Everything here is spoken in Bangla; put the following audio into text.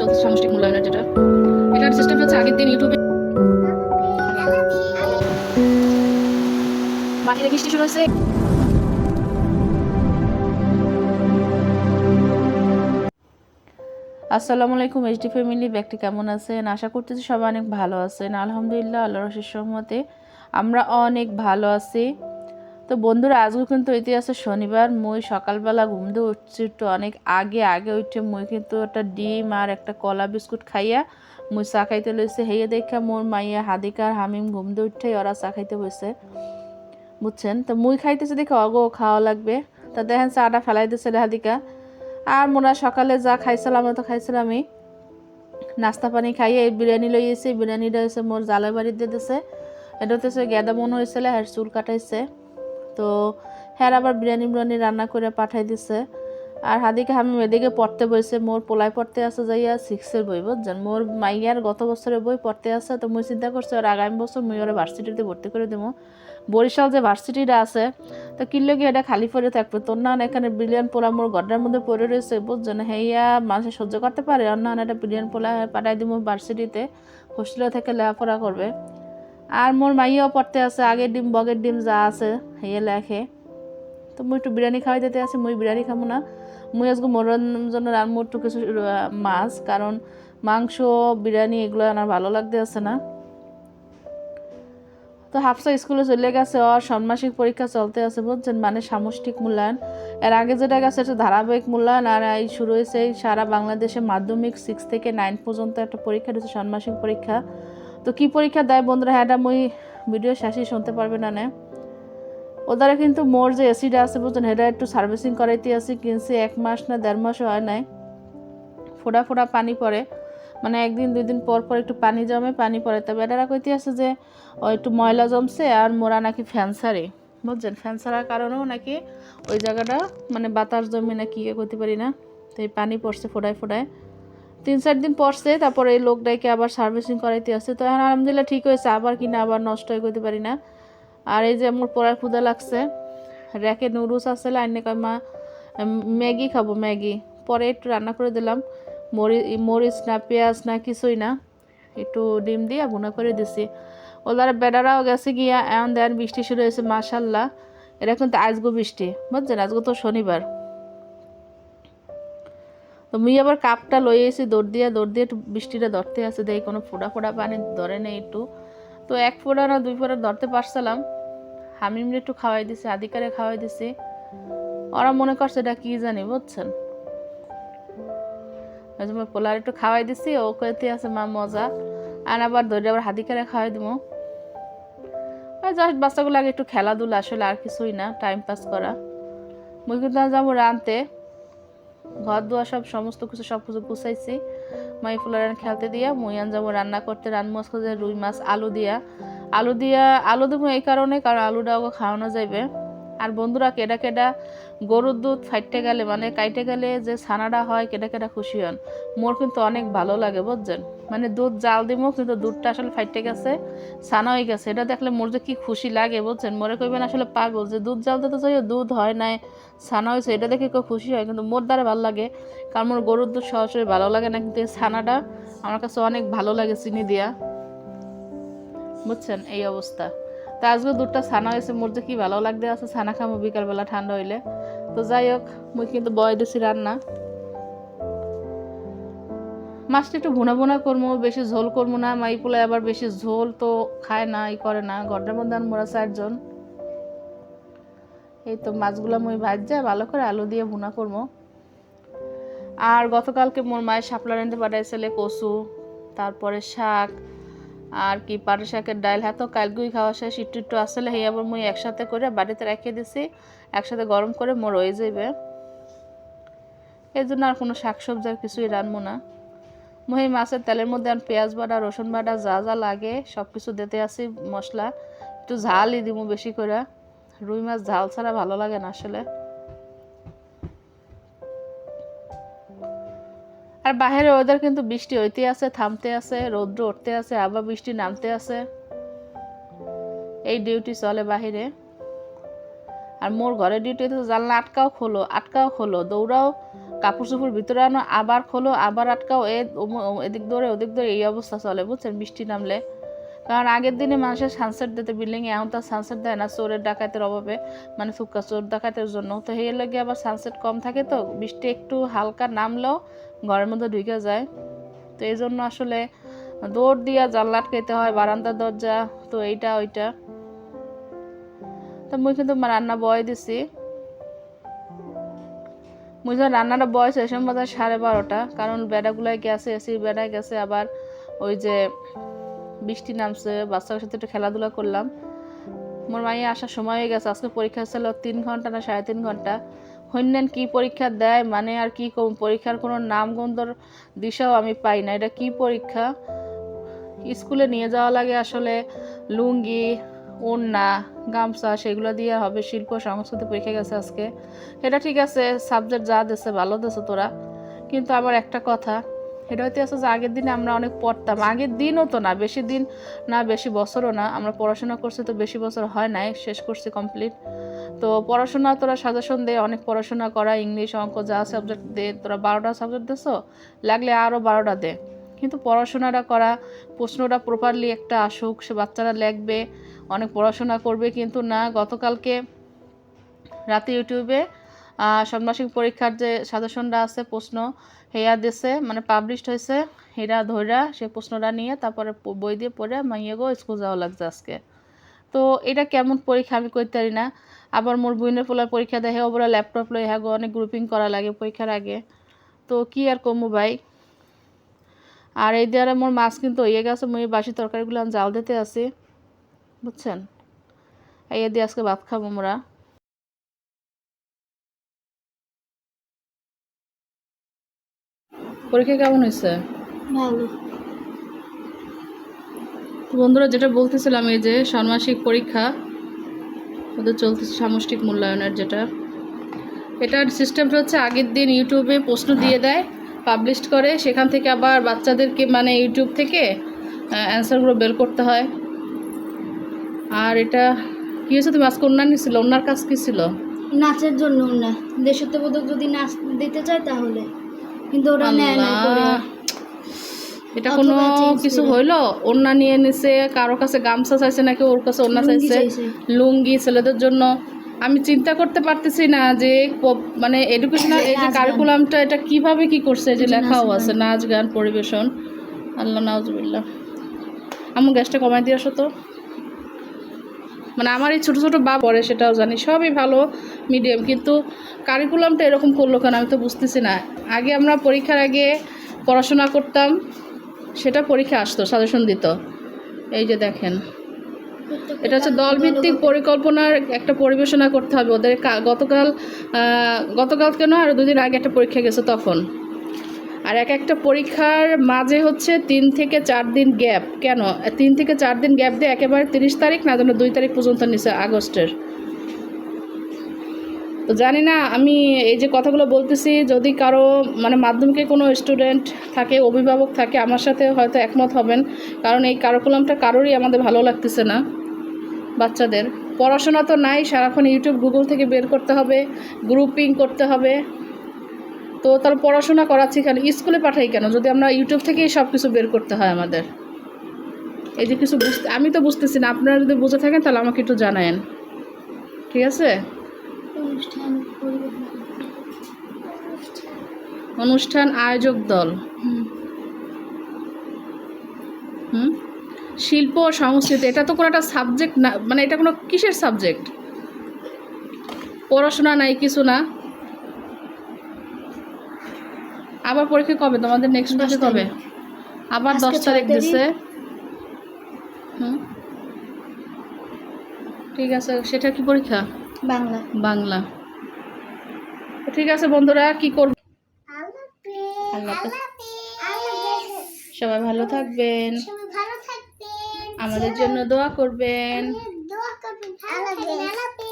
চলছে সামষ্টিক মূল্যায়নের যেটা। এটার সিস্টেম হচ্ছে আগের দিন ইউটিউবে বাহিরে বৃষ্টি শুরু হয়েছে। আসসালামু আলাইকুম এইচডি ফ্যামিলি ব্যক্তি কেমন আছেন? আশা করতেছি সবাই অনেক ভালো আছেন। আলহামদুলিল্লাহ আল্লাহ রশির সহমতে আমরা অনেক ভালো আছি। তো বন্ধুরা আজকে কিন্তু আছে শনিবার, মই সকালবেলা ঘুম দিয়ে উঠছি একটু অনেক আগে আগে উঠে মই কিন্তু একটা ডিম আর একটা কলা বিস্কুট খাইয়া মুই চা খাইতে লইছে। হেয়ে দেখা মোর মাইয়া হাদিকার হামিম ঘুম দিয়ে উঠে ওরা চা খাইতে বসে বুঝছেন? তো মুই খাইতেছে দেখে অগো খাওয়া লাগবে। তা দেখেন চাটা ফেলাই দিছে হাদিকা। আর মোরা সকালে যা খাইছিলাম তো খাইছিলামই। নাস্তা পানি খাইয়ে এই বিরিয়ানি লই এসে, বিরিয়ানিটা হয়েছে মোর জালের বাড়িতে দিতেছে এটা হচ্ছে গেদা মন হয়েছিল হ্যাঁ চুল কাটাইছে। তো হ্যাঁ আবার বিরিয়ানি বিরিয়ানি রান্না করে পাঠাই দিছে। আর হাদিকে আমি এদিকে পড়তে বইছে, মোর পোলাই পড়তে আছে যাইয়া সিক্সের বই, বুঝছেন? মোর মাইয়ার গত বছরের বই পড়তে আছে, তো মুই চিন্তা করছি আর আগামী বছর মুই ওরা ভার্সিটিতে ভর্তি করে দেবো বরিশাল যে ভার্সিটিটা আছে, তো কিনলে গিয়ে এটা খালি পড়ে থাকবে? তোর না এখানে বিলিয়ন পোলা মোর গড্ডার মধ্যে পড়ে রয়েছে, বুঝছেন? হেয়া মানুষ সহ্য করতে পারে অন্য একটা বিলিয়ন পোলা পাঠাই দিব ভার্সিটিতে হোস্টেলে থেকে লেখাপড়া করবে। আর মোর মাইয়াও পড়তে আছে, আগের ডিম, বগের ডিম যা আছে, হেয়ে লেখে। তো মুই একটু বিরিয়ানি খাওয়াই দিতে আছে, মুই বিরিয়ানি খাব না। মুই আজকে মোর জন্য রান্নবো একটু কিছু মাছ, কারণ মাংস, বিরিয়ানি এগুলো আমার ভালো লাগতে আছে না। তো হাফসা স্কুলে চলে গেছে, ওর ষান্মাসিক পরীক্ষা চলতে আছে, বুঝছেন? মানে সামষ্টিক মূল্যায়ন। এর আগে যেটা গেছে একটা ধারাবাহিক মূল্যায়ন, আর এই শুরু হয়েছে সারা বাংলাদেশে মাধ্যমিক সিক্স থেকে নাইন পর্যন্ত একটা পরীক্ষা রয়েছে ষান্মাসিক পরীক্ষা। তো কি পরীক্ষা দেয় বন্ধুরা? হ্যাঁ এটা মুই ভিডিও শেষে শুনতে পারবে না নে। ওদারা কিন্তু মোর যে এসিটা আছে বুঝছেন হেটা একটু সার্ভিসিং করাইতে আসি কিনছি এক মাস না দেড় মাসও হয় নাই। ফোড়া ফোড়া পানি পড়ে। মানে একদিন, দুই দিন পর পর একটু পানি জমে, পানি পড়ে। তবে এটারা কইতে আছে যে, ও একটু ময়লা জমছে আর মোরা নাকি ফ্যানসারে বুঝছেন? ফ্যানসারার কারণেও নাকি ওই জায়গাটা মানে বাতাস জমে নাকি ইয়ে করতে পারি না। তো এই পানি পড়ছে ফোড়ায় ফোড়ায়। তিন চার দিন পড়ছে তারপরে এই লোকটাকে আবার সার্ভিসিং করাইতে আসছে। তো এখন আলহামদুলিল্লাহ ঠিক হয়েছে, আবার কিনা আবার নষ্ট হয়ে করতে পারি না। আর এই যে আমার পড়ার ক্ষুদা লাগছে র্যাকে নুডলস আসলে আইনে কয়, মা ম্যাগি খাব, ম্যাগি। পরে একটু রান্না করে দিলাম। মরি, মরিচ না, পেঁয়াজ না, কিছুই না। একটু ডিম দিয়ে ভুনা করে দিছি। ওদের বেড়ারাও গেছে গিয়া এমন দেন বৃষ্টি শুরু হয়েছে, মাশাল্লাহ। এটা কিন্তু আজগো বৃষ্টি, বুঝছেন? আজগো তো শনিবার। তো মুই আবার কাপটা লই এসে দৌড় দিয়ে দৌড় দিয়ে, একটু বৃষ্টিটা ধরতে আছে দেয় কোনো ফোড়া ফোড়া পানি ধরে নেই একটু। তো এক ফোড়া না দুই ফোড়া ধরতে পারছিলাম। হামিমরে একটু খাওয়াই দিছি, আদিকারে খাওয়াই দিছি। ওরা মনে করছে এটা কী জানি, বুঝছেন? পোলার একটু খাওয়াই দিছি, ও কইতে আছে, মা, মজা। আর আবার ধরে আবার হাদিকারে খাওয়াই দিব জাস্ট বাচ্চাগুলো আগে একটু খেলাধুলা, আসলে আর কিছুই না টাইম পাস করা। মুই কিন্তু যাব রানতে ঘর দোয়া সব, সমস্ত কিছু সব কিছু গুছাইছি। মাই ফুলার খেলতে দিয়া, মুই যাব রান্না করতে, রান মাছ খুঁজে রুই মাছ, আলু দিয়া। আলু দিয়া, আলু দেবো এই কারণে, কারণ আলুটা ওকে খাওয়ানো যাইবে। আর বন্ধুরা, কেডা কেডা গরুর দুধ ফাইটে গেলে মানে কাইটে গেলে যে ছানাটা হয় কেডা কেডা খুশি হন। মোর কিন্তু অনেক ভালো লাগে, বুঝছেন? মানে দুধ জাল দিব কিন্তু দুধটা আসলে ফাইটে গেছে, ছানা হয়ে গেছে। এটা দেখলে মোর যে কি খুশি লাগে, বুঝছেন? মনে করবেন আসলে পাগল যে দুধ জাল দিতে চাই দুধ হয় নাই, ছানা হয়েছে, এটা দেখে কেউ খুশি হয়, কিন্তু মোর দ্বারা ভালো লাগে, কারণ মোর গরুর দুধ সরাসরি ভালো লাগে না, কিন্তু এই ছানাটা আমার কাছে অনেক ভালো লাগে চিনি দিয়া। বুঝছেন? এই অবস্থা। তা আজকে দুধটা ছানা হয়েছে, মোর যে কি ভালো লাগতে আছে, ছানা খামো, বিকালবেলা ঠান্ডা হইলে। তো যাই হোক, মুই কিন্তু বয় দিছি রান্না। মাছটা একটু ভুনা ভুনা করব বেশি ঝোল করব না। মাই পোলায় আবার বেশি ঝোল তো খায় না, ই করে না। ঘরটার মধ্যে মোরা চারজন। এই তো মাছগুলো মুই ভাজা, ভালো করে আলু দিয়ে ভুনা করব আর গতকালকে মোর মায়ের শাপলা রাঁধতে পাঠাইছিলে কচু, তারপরে শাক আর কি পাট শাকের ডাল হ্যাঁ তো কালগুই খাওয়া শেষ, একটু একটু আসলে আবার মুই একসাথে করে বাড়িতে রেখে দিছি, একসাথে গরম করে মোর হয়ে যাবে এই জন্য আর কোনো শাক সবজি আর কিছুই রানবো না। মুই মাছের তেলের মধ্যে আর পেঁয়াজ বাটা, রসুন বাটা, যা যা লাগে সব কিছু দিতে আসি মশলা, একটু ঝালই দিব বেশি করে। রুই মাছ ঝাল ছাড়া ভালো লাগে না আসলে। আর বাইরে ওদের কিন্তু বৃষ্টি হইতে আছে, থামতে আছে, রৌদ্র উঠতে আছে, আবার বৃষ্টি নামতে আছে। এই ডিউটি চলে বাহিরে। আর মোর ঘরের ডিউটি তো জানলা আটকাও খোলো আটকাও খোলো, দৌড়াও কাপড় চোপড় ভিতরে আনো, আবার খোলো, আবার আটকাও এদিক দৌড়ে ওদিক দৌড়ে এই অবস্থা চলে, বুঝছেন? বৃষ্টি নামলে। কারণ আগের দিনে মানুষের সানসেট দিতে বিল্ডিংয়ে এখন তো সানসেট দেয় না, চোরের ডাকাতের অভাবে মানে ফুক্কা চোর ডাকাতের জন্য। তো সেই লাগে আবার সানসেট কম থাকে তো, বৃষ্টি একটু হালকা নামলেও ঘরের মধ্যে ঢুকে যায়। তো এই জন্য আসলে দৌড় দিয়া জানলা আটকাইতে হয়, বারান্দার দরজা, তো এইটা ওইটা। তো মুই কিন্তু রান্না বয় দিছি। মুই যখন রান্নাটা বয়স সময় বাজার সাড়ে বারোটা, কারণ বেড়াগুলাই গেছে এসির বেড়ায় গেছে, আবার ওই যে বৃষ্টি নামছে, বাচ্চাদের সাথে একটু খেলাধুলা করলাম। মোর মাইয়া আসার সময় হয়ে গেছে, আজকে পরীক্ষা ছিল তিন ঘণ্টা না সাড়ে তিন ঘণ্টা। হইনেন কি পরীক্ষা দেয় মানে আর কি পরীক্ষার কোনো নাম গন্ধর দিশাও আমি পাই না। এটা কি পরীক্ষা? স্কুলে নিয়ে যাওয়া লাগে আসলে লুঙ্গি, ওড়না, গামছা, সেগুলো দিয়ে হবে শিল্প, সংস্কৃতি পরীক্ষা গেছে আজকে। এটা ঠিক আছে সাবজেক্ট যা দিছে ভালো দিছে তোরা। কিন্তু আবার একটা কথা এটা হইতে আছে যে আগের দিনে আমরা অনেক পড়তাম। আগের দিনও তো না, বেশি দিন না, বেশি বছরও না। আমরা পড়াশোনা করছি তো বেশি বছর হয় নাই, শেষ করছি কমপ্লিট তো পড়াশোনা তোরা সাজেশন দে, অনেক পড়াশোনা করা ইংলিশ অঙ্ক যা সাবজেক্ট দে। তোরা বারোটা সাবজেক্ট দিছো লাগলে আরও বারোটা দে। কিন্তু পড়াশোনাটা করা, প্রশ্নটা প্রপারলি একটা আসুক, সে বাচ্চারা লিখবে, অনেক পড়াশোনা করবে কিন্তু না। গতকালকে রাতে ইউটিউবে ষান্মাসিক পরীক্ষার যে সাজেশনটা আছে, প্রশ্ন হেয়া দিছে মানে পাবলিশড হয়েছে হেরা ধইরা সে প্রশ্নটা নিয়ে তারপরে বই দিয়ে পড়ে মাইয়ে গো স্কুল যাওয়া লাগছে আজকে। তো এটা কেমন পরীক্ষা আমি করতে পারি না। আবার মোর বইনের পোলার পরীক্ষা দেখে ওপরে ল্যাপটপ লই হ্যাগো অনেক গ্রুপিং করা লাগে পরীক্ষার আগে। তো কি আর কমু ভাই? আর এই দিয়ে মোর মাছ কিন্তু হয়ে গেছে, মুই বাসি তরকারিগুলো আমি জাল দিতে আছি। বুঝছেন? এই দিয়ে আজকে ভাত খাব মোরা। পরীক্ষা কেমন হয়েছে? ভালো। বন্ধুরা যেটা বলতেছিলাম এই যে ষান্মাসিক পরীক্ষা ওদের চলতেছে সামষ্টিক মূল্যায়নের যেটা। এটার সিস্টেমটা হচ্ছে আগের দিন ইউটিউবে প্রশ্ন দিয়ে দেয় পাবলিশ করে সেখান থেকে আবার বাচ্চাদেরকে মানে ইউটিউব থেকে অ্যান্সারগুলো বের করতে হয়। আর এটা কী হয়েছে তুমি আজকে অন্যান্য ছিল? অন্যার কাজ কী ছিল? নাচের জন্য না দেশত্ববোধক যদি নাচ দিতে চায় তাহলে। কিন্তু ওরা নেয় না করে। এটা কোনো কিছু হইল? ওন্না নিয়ে নিছে কারও কাছে গামছা চাইছে নাকি ওর কাছে ওন্না চাইছে। লুঙ্গি ছেলেদের জন্য। আমি চিন্তা করতে পারতেছি না যে মানে এডুকেশনাল এই যে কারিকুলামটা এটা কীভাবে কি করছে যে লেখাও আছে নাচ গান পরিবেশন। আল্লাহ নাউজুবিল্লাহ। আমার গ্যাসটা কমাই দিয়ে আসো তো। মানে আমার এই ছোটো ছোটো বা পড়ে সেটাও জানি, সবই ভালো মিডিয়াম কিন্তু কারিকুলামটা এরকম করল কেন আমি তো বুঝতেছি না। আগে আমরা পরীক্ষার আগে পড়াশোনা করতাম, সেটা পরীক্ষা আসতো সাজেশন দিত। এই যে দেখেন, এটা হচ্ছে দলভিত্তিক পরিকল্পনার একটা পরিবেশনা করতে হবে। ওদের গতকাল গতকাল কেন? আর দুদিন আগে একটা পরীক্ষা গেছে তখন। আর এক একটা পরীক্ষার মাঝে হচ্ছে তিন থেকে চার দিন গ্যাপ। কেন? তিন থেকে চার দিন গ্যাপ দিয়ে একেবারে তিরিশ তারিখ না যেন দুই তারিখ পর্যন্ত নিছে আগস্টের। তো জানি না, আমি এই যে কথাগুলো বলতেছি, যদি কারও মানে মাধ্যমিকে কোনো স্টুডেন্ট থাকে, অভিভাবক থাকে, আমার সাথে হয়তো একমত হবেন। কারণ এই কারিকুলামটা কারোরই আমাদের ভালো লাগতেছে না বাচ্চাদের। পড়াশোনা তো নাই, সারাক্ষণ ইউটিউব গুগল থেকে বের করতে হবে গ্রুপিং করতে হবে। তো তার পড়াশোনা করাচ্ছি কেন? স্কুলে পাঠাই কেন? যদি আমরা ইউটিউব থেকেই সব কিছু বের করতে হয় আমাদের। এই যে কিছু বুঝতে আমি তো বুঝতেছি না। আপনারা যদি বুঝে থাকেন তাহলে আমাকে একটু জানায়েন। ঠিক আছে? অনুষ্ঠান আয়োজক দল। হুম। শিল্প ও সংস্কৃতি এটা তো কোনো একটা সাবজেক্ট না মানে এটা কোনো কিসের সাবজেক্ট পড়াশোনা নাই কিছু না। আবার পরীক্ষা কবে তোমাদের নেক্সট পরীক্ষা কবে আবার দশ তারিখ। দিছে হুম ঠিক আছে সেটা কি পরীক্ষা বাংলা বাংলা ঠিক আছে বন্ধুরা কি করব সবাই ভালো থাকবেন আমাদের জন্য দোয়া করবেন দোয়া করবেন ভালো থাকবেন